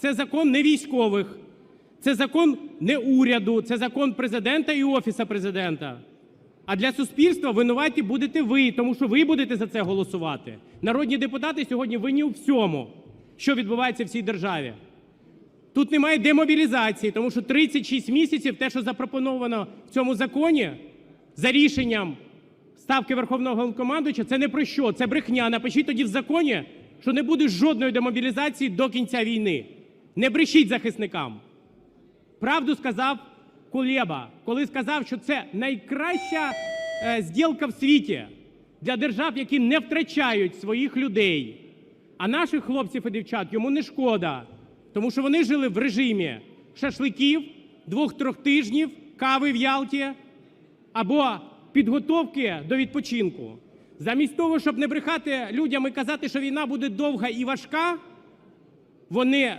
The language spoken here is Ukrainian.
це закон не військових, це закон не уряду, це закон президента і офіса президента. А для суспільства винуваті будете ви, тому що ви будете за це голосувати. Народні депутати сьогодні винні у всьому, що відбувається в цій державі. Тут немає демобілізації, тому що 36 місяців те, що запропоновано в цьому законі, за рішенням ставки Верховного Головнокомандуюча, це не про що, це брехня. Напишіть тоді в законі, що не буде жодної демобілізації до кінця війни. Не брешіть захисникам. Правду сказав Кулеба, коли сказав, що це найкраща е, зділка в світі для держав, які не втрачають своїх людей. А наших хлопців і дівчат йому не шкода, тому що вони жили в режимі шашликів, двох-трьох тижнів, кави в Ялті або підготовки до відпочинку. Замість того, щоб не брехати людям і казати, що війна буде довга і важка, вони